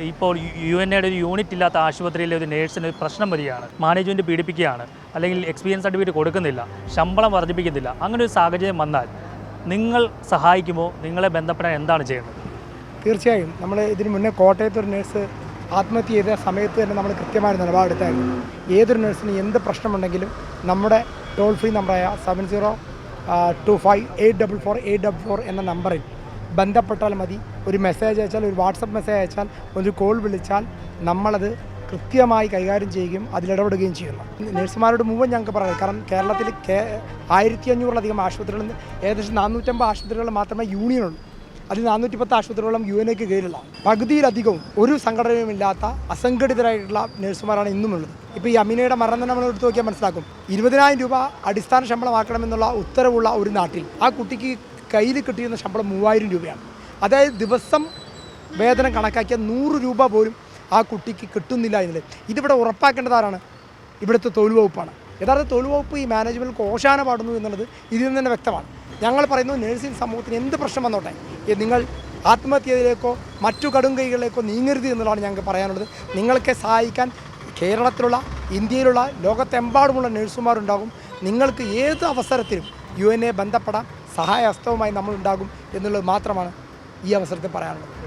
ഇപ്പോൾ U N എയുടെ ഒരു യൂണിറ്റ് ഇല്ലാത്ത ആശുപത്രിയിലെ ഒരു നേഴ്സിന് പ്രശ്നം വരികയാണ്. മാനേജ്മെന്റ് പീഡിപ്പിക്കുകയാണ്. അല്ലെങ്കിൽ എക്സ്പീരിയൻസ് സർട്ടിഫിക്കറ്റ് കൊടുക്കുന്നില്ല. ശമ്പളം വർദ്ധിപ്പിക്കുന്നില്ല. അങ്ങനെ ഒരു സാഹചര്യം വന്നാൽ നിങ്ങൾ സഹായിക്കുമോ? നിങ്ങളെ ബന്ധപ്പെടാൻ എന്താണ് ചെയ്യുന്നത്? തീർച്ചയായും. നമ്മൾ ഇതിനു മുന്നേ കോട്ടയത്ത് ഒരു നേഴ്സ് ആത്മഹത്യ ചെയ്ത സമയത്ത് തന്നെ നമ്മൾ കൃത്യമായ നിലപാടെടുത്തായിരുന്നു. ഏതൊരു നേഴ്സിന് എന്ത് പ്രശ്നമുണ്ടെങ്കിലും നമ്മുടെ ടോൾ ഫ്രീ നമ്പറായ seven zero two five eight double four eight double four എന്ന നമ്പറിൽ ബന്ധപ്പെട്ടാൽ മതി. ഒരു മെസ്സേജ് അയച്ചാൽ ഒരു വാട്സപ്പ് മെസ്സേജ് അയച്ചാൽ ഒരു കോൾ വിളിച്ചാൽ നമ്മളത് കൃത്യമായി കൈകാര്യം ചെയ്യുകയും അതിലിടപെടുകയും ചെയ്യുന്നു. നഴ്സുമാരോട് മുഴുവൻ ഞങ്ങൾക്ക് പറയാം. കാരണം കേരളത്തിൽ കേ ആയിരത്തി അഞ്ഞൂറിലധികം ആശുപത്രികളിൽ ഏകദേശം നാനൂറ്റമ്പത് ആശുപത്രികളിൽ മാത്രമേ യൂണിയനുള്ളൂ അതിൽ നാനൂറ്റി പത്ത് ആശുപത്രികളോളം യു എൻ എക്ക് കീഴിലുള്ള. പകുതിയിലധികവും ഒരു സംഘടനയുമില്ലാത്ത അസംഘടിതരായിട്ടുള്ള നഴ്സുമാരാണ് ഇന്നുമുള്ളത് ഇപ്പോൾ ഈ അമീനയുടെ മരണം നമ്മൾ നമ്മളെടുത്ത് നോക്കിയാൽ മനസ്സിലാക്കും. ഇരുപതിനായിരം രൂപ അടിസ്ഥാന ശമ്പളമാക്കണമെന്നുള്ള ഉത്തരവുള്ള ഒരു നാട്ടിൽ ആ കുട്ടിക്ക് കയ്യിൽ കിട്ടിയിരുന്ന ശമ്പളം മൂവായിരം രൂപയാണ്. അതായത് ദിവസം വേതനം കണക്കാക്കിയ നൂറ് രൂപ പോലും ആ കുട്ടിക്ക് കിട്ടുന്നില്ല എന്നുള്ളത്. ഇതിവിടെ ഉറപ്പാക്കേണ്ടത് ആരാണ്? ഇവിടുത്തെ തൊഴിൽ വകുപ്പാണ്. യഥാർത്ഥ തൊഴിൽ വകുപ്പ് ഈ മാനേജ്മെന്റ് കോശാന പാടുന്നു എന്നുള്ളത് ഇതിൽ നിന്ന് തന്നെ വ്യക്തമാണ്. ഞങ്ങൾ പറയുന്നു നഴ്സിംഗ് സമൂഹത്തിന് എന്ത് പ്രശ്നം വന്നോട്ടെ? നിങ്ങൾ ആത്മഹത്യയിലേക്കോ മറ്റു കടും കൈകളിലേക്കോ നീങ്ങരുത് എന്നുള്ളതാണ് ഞങ്ങൾക്ക് പറയാനുള്ളത്. നിങ്ങൾക്ക് സഹായിക്കാൻ കേരളത്തിലുള്ള ഇന്ത്യയിലുള്ള ലോകത്തെമ്പാടുമുള്ള നഴ്സുമാരുണ്ടാകും നിങ്ങൾക്ക് ഏത് അവസരത്തിലും യു എൻ എ ബന്ധപ്പെടാൻ സഹായഹസ്തവുമായി നമ്മളുണ്ടാകും എന്നുള്ളത് മാത്രമാണ് ഈ അവസരത്തിൽ പറയാനുള്ളത്.